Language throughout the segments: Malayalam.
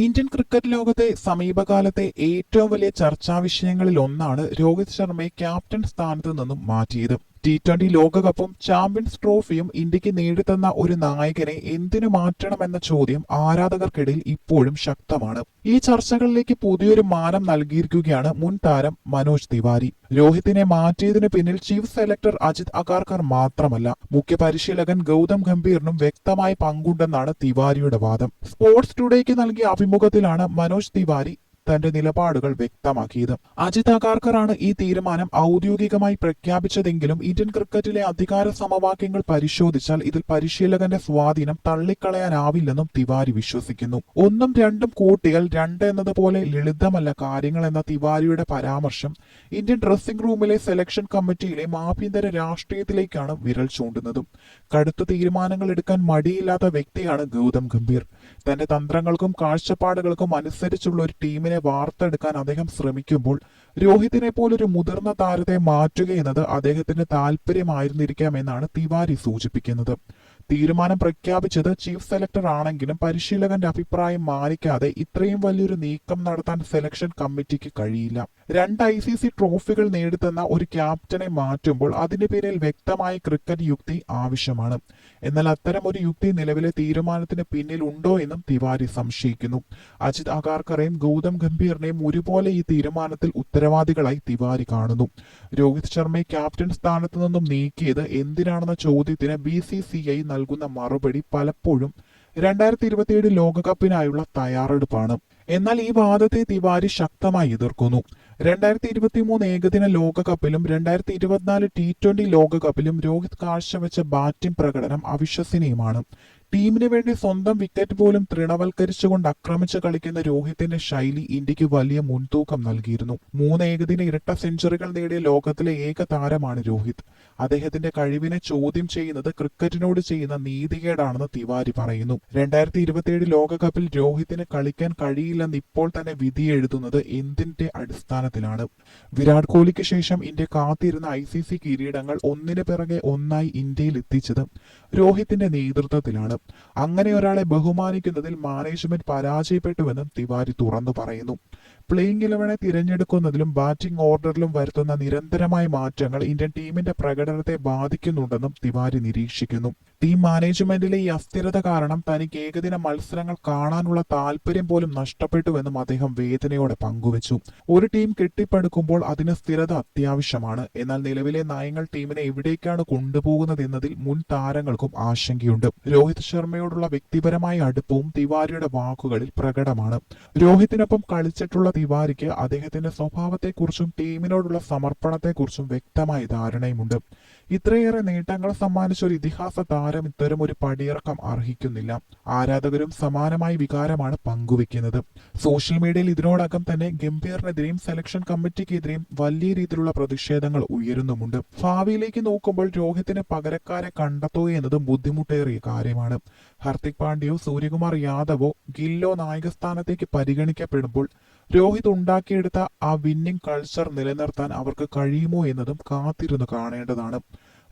ഇന്ത്യൻ ക്രിക്കറ്റ് ലോകത്തെ സമീപകാലത്തെ ഏറ്റവും വലിയ ചർച്ചാ വിഷയങ്ങളിൽ ഒന്നാണ് രോഹിത് ശർമ്മയെ ക്യാപ്റ്റൻ സ്ഥാനത്ത് നിന്നും മാറ്റിയത്. ടി ട്വന്റി ലോകകപ്പും ചാമ്പ്യൻസ് ട്രോഫിയും ഇന്ത്യയ്ക്ക് നേടിത്തന്ന ഒരു നായകനെ എന്തിനു മാറ്റണമെന്ന ചോദ്യം ആരാധകർക്കിടയിൽ ഇപ്പോഴും ശക്തമാണ്. ഈ ചർച്ചകളിലേക്ക് പുതിയൊരു മാനം നൽകിയിരിക്കുകയാണ് മുൻ താരം മനോജ് തിവാരി. രോഹിത്തിനെ മാറ്റിയതിനു പിന്നിൽ ചീഫ് സെലക്ടർ അജിത് അഗാർക്കർ മാത്രമല്ല മുഖ്യ പരിശീലകൻ ഗൗതം ഗംഭീറിനും വ്യക്തമായ പങ്കുണ്ടെന്നാണ് തിവാരിയുടെ വാദം. സ്പോർട്സ് ടുഡേക്ക് നൽകിയ അഭിമുഖത്തിലാണ് മനോജ് തിവാരി തന്റെ നിലപാടുകൾ വ്യക്തമാക്കിയത്. അജിത് അഗാർക്കറാണ് ഈ തീരുമാനം ഔദ്യോഗികമായി പ്രഖ്യാപിച്ചതെങ്കിലും ഇന്ത്യൻ ക്രിക്കറ്റിലെ അധികാര സമവാക്യങ്ങൾ പരിശോധിച്ചാൽ ഇതിൽ പരിശീലകന്റെ സ്വാധീനം തള്ളിക്കളയാനാവില്ലെന്നും തിവാരി വിശ്വസിക്കുന്നു. ഒന്നും രണ്ടും കൂട്ടികൾ രണ്ട് എന്നതുപോലെ ലളിതമല്ല കാര്യങ്ങൾ എന്ന തിവാരിയുടെ പരാമർശം. ഇന്ത്യൻ ഡ്രസ്സിംഗ് റൂമിലെ സെലക്ഷൻ കമ്മിറ്റിയിലെ ആഭ്യന്തര രാഷ്ട്രീയത്തിലേക്കാണ് വിരൽ ചൂണ്ടുന്നതും. കടുത്ത തീരുമാനങ്ങൾ എടുക്കാൻ മടിയില്ലാത്ത വ്യക്തിയാണ് ഗൗതം ഗംഭീർ. തന്റെ തന്ത്രങ്ങൾക്കും കാഴ്ചപ്പാടുകൾക്കും അനുസരിച്ചുള്ള ഒരു ടീമിനെ വാർത്തെടുക്കാൻ അദ്ദേഹം ശ്രമിക്കുമ്പോൾ രോഹിത്തിനെ പോലൊരു മുതിർന്ന താരത്തെ മാറ്റുക എന്നത് അദ്ദേഹത്തിന് താല്പര്യമായിരുന്നിരിക്കാമെന്നാണ് തിവാരി സൂചിപ്പിക്കുന്നത്. തീരുമാനം പ്രഖ്യാപിച്ചത് ചീഫ് സെലക്ടർ ആണെങ്കിലും പരിശീലകന്റെ അഭിപ്രായം മാനിക്കാതെ ഇത്രയും വലിയൊരു നീക്കം നടത്താൻ സെലക്ഷൻ കമ്മിറ്റിക്ക് കഴിയില്ല. രണ്ട് ഐ സി സി ട്രോഫികൾ നേടിത്തന്ന ഒരു ക്യാപ്റ്റനെ മാറ്റുമ്പോൾ അതിന്റെ പേരിൽ വ്യക്തമായ ക്രിക്കറ്റ് യുക്തി ആവശ്യമാണ്. എന്നാൽ അത്തരം ഒരു യുക്തി നിലവിലെ തീരുമാനത്തിന് പിന്നിൽ ഉണ്ടോ എന്നും തിവാരി സംശയിക്കുന്നു. അജിത് അഗാർക്കറേയും ഗൗതം ഗംഭീറിനെയും ഒരുപോലെ ഈ തീരുമാനത്തിൽ ഉത്തരവാദികളായി തിവാരി കാണുന്നു. രോഹിത് ശർമ്മയെ ക്യാപ്റ്റൻ സ്ഥാനത്ത് നിന്നും നീക്കിയത് എന്തിനാണെന്ന ചോദ്യത്തിന് ബി സി സി ഐ നൽകുന്ന മറുപടി പലപ്പോഴും രണ്ടായിരത്തി ഇരുപത്തിയേഴ് ലോകകപ്പിനായുള്ള തയ്യാറെടുപ്പാണ്. എന്നാൽ ഈ വാദത്തെ തിവാരി ശക്തമായി എതിർക്കുന്നു. രണ്ടായിരത്തി ഇരുപത്തി മൂന്ന് ഏകദിന ലോകകപ്പിലും രണ്ടായിരത്തി ഇരുപത്തിനാല് ടി ട്വന്റി ലോകകപ്പിലും രോഹിത് കാഴ്ചവെച്ച ബാറ്റിംഗ് പ്രകടനം അവിശ്വസനീയമാണ്. ടീമിന് വേണ്ടി സ്വന്തം വിക്കറ്റ് പോലും തൃണവൽക്കരിച്ചുകൊണ്ട് ആക്രമിച്ച് കളിക്കുന്ന രോഹിത്തിന്റെ ശൈലി ഇന്ത്യയ്ക്ക് വലിയ മുൻതൂക്കം നൽകിയിരുന്നു. മൂന്ന് ഏകദിന ഇരട്ട സെഞ്ചുറികൾ നേടിയ ലോകത്തിലെ ഏക താരമാണ് രോഹിത്. അദ്ദേഹത്തിന്റെ കഴിവിനെ ചോദ്യം ചെയ്യുന്നത് ക്രിക്കറ്റിനോട് ചെയ്യുന്ന നീതികേടാണെന്ന് തിവാരി പറയുന്നു. രണ്ടായിരത്തി ഇരുപത്തിയേഴ് ലോകകപ്പിൽ രോഹിത്തിന് കളിക്കാൻ കഴിയില്ലെന്ന് ഇപ്പോൾ തന്നെ വിധി എഴുതുന്നത് എന്തിന്റെ അടിസ്ഥാനത്തിലാണ്? വിരാട് കോഹ്ലിക്ക് ശേഷം ഇന്ത്യ കാത്തിരുന്ന ഐ സി സി കിരീടങ്ങൾ ഒന്നിനു പിറകെ ഒന്നായി ഇന്ത്യയിൽ എത്തിച്ചത് രോഹിത്തിന്റെ നേതൃത്വത്തിലാണ്. അങ്ങനെ ഒരാളെ ബഹുമാനിക്കുന്നതിൽ മാനേജ്മെന്റ് പരാജയപ്പെട്ടുവെന്നും തിവാരി തുറന്നു പറയുന്നു. പ്ലേയിങ് ഇലവനെ തിരഞ്ഞെടുക്കുന്നതിലും ബാറ്റിംഗ് ഓർഡറിലും വരുത്തുന്ന നിരന്തരമായ മാറ്റങ്ങൾ ഇന്ത്യൻ ടീമിന്റെ പ്രകടനത്തെ ബാധിക്കുന്നുണ്ടെന്നും തിവാരി നിരീക്ഷിക്കുന്നു. ടീം മാനേജ്മെന്റിലെ ഈ അസ്ഥിരത കാരണം തനിക്ക് ഏകദിന മത്സരങ്ങൾ കാണാനുള്ള താല്പര്യം പോലും നഷ്ടപ്പെട്ടുവെന്നും അദ്ദേഹം വേദനയോടെ പങ്കുവച്ചു. ഒരു ടീം കെട്ടിപ്പടുക്കുമ്പോൾ അതിന് സ്ഥിരത അത്യാവശ്യമാണ്. എന്നാൽ നിലവിലെ നയങ്ങൾ ടീമിനെ എവിടേക്കാണ് കൊണ്ടുപോകുന്നത് എന്നതിൽ മുൻ താരങ്ങൾക്കും ആശങ്കയുണ്ട്. രോഹിത് ശർമ്മയോടുള്ള വ്യക്തിപരമായ അടുപ്പവും തിവാരിയുടെ വാക്കുകളിൽ പ്രകടമാണ്. രോഹിത്തിനൊപ്പം കളിച്ചിട്ടുള്ള തിവാരിക്ക് അദ്ദേഹത്തിന്റെ സ്വഭാവത്തെക്കുറിച്ചും ടീമിനോടുള്ള സമർപ്പണത്തെക്കുറിച്ചും വ്യക്തമായ ധാരണയുമുണ്ട്. ഇത്രയേറെ നേട്ടങ്ങൾ സമ്മാനിച്ച ഒരു ഇതിഹാസ താരം ഇത്തരം ഒരു പടിയിറക്കം അർഹിക്കുന്നില്ല. ആരാധകരും സമാനമായ വികാരമാണ് പങ്കുവെക്കുന്നത് സോഷ്യൽ മീഡിയയിൽ ഇതിനോടകം തന്നെ ഗംഭീറിനെതിരെയും സെലക്ഷൻ കമ്മിറ്റിക്കെതിരെയും വലിയ രീതിയിലുള്ള പ്രതിഷേധങ്ങൾ ഉയരുന്നുമുണ്ട്. ഭാവിയിലേക്ക് നോക്കുമ്പോൾ രോഹിത്തിന് പകരക്കാരെ കണ്ടെത്തുക എന്നതും ബുദ്ധിമുട്ടേറിയ കാര്യമാണ്. ഹർദിക് പാണ്ഡ്യയോ സൂര്യകുമാർ യാദവോ ഗില്ലോ നായകസ്ഥാനത്തേക്ക് പരിഗണിക്കപ്പെടുമ്പോൾ രോഹിത് ഉണ്ടാക്കിയെടുത്ത ആ വിന്നിംഗ് കൾച്ചർ നിലനിർത്താൻ അവർക്ക് കഴിയുമോ എന്നതും കാത്തിരുന്നു കാണേണ്ടതാണ്.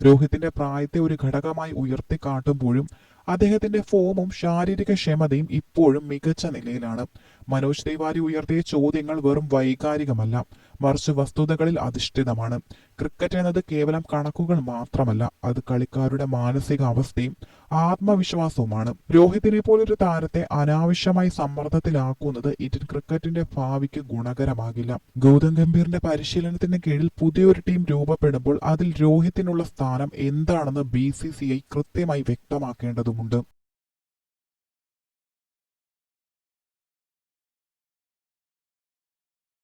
രോഹിത്തിന്റെ പ്രായത്തെ ഒരു ഘടകമായി ഉയർത്തിക്കാട്ടുമ്പോഴും അദ്ദേഹത്തിന്റെ ഫോമും ശാരീരിക ക്ഷമതയും ഇപ്പോഴും മികച്ച നിലയിലാണ്. മനോജ് തിവാരി ഉയർത്തിയ ചോദ്യങ്ങൾ വെറും വൈകാരികമല്ല മറിച്ച് വസ്തുതകളിൽ അധിഷ്ഠിതമാണ്. ക്രിക്കറ്റ് എന്നത് കേവലം കണക്കുകൾ മാത്രമല്ല അത് കളിക്കാരുടെ മാനസിക അവസ്ഥയും ആത്മവിശ്വാസവുമാണ്. രോഹിത്തിനെ പോലൊരു താരത്തെ അനാവശ്യമായി സമ്മർദ്ദത്തിലാക്കുന്നത് ഇന്ത്യൻ ക്രിക്കറ്റിന്റെ ഭാവിക്ക് ഗുണകരമാകില്ല. ഗൗതം ഗംഭീറിന്റെ പരിശീലനത്തിന് കീഴിൽ പുതിയൊരു ടീം രൂപപ്പെടുമ്പോൾ അതിൽ രോഹിത്തിനുള്ള സ്ഥാനം എന്താണെന്ന് ബി കൃത്യമായി സി ഐ കൃത്യമായി വ്യക്തമാക്കേണ്ടതുണ്ട്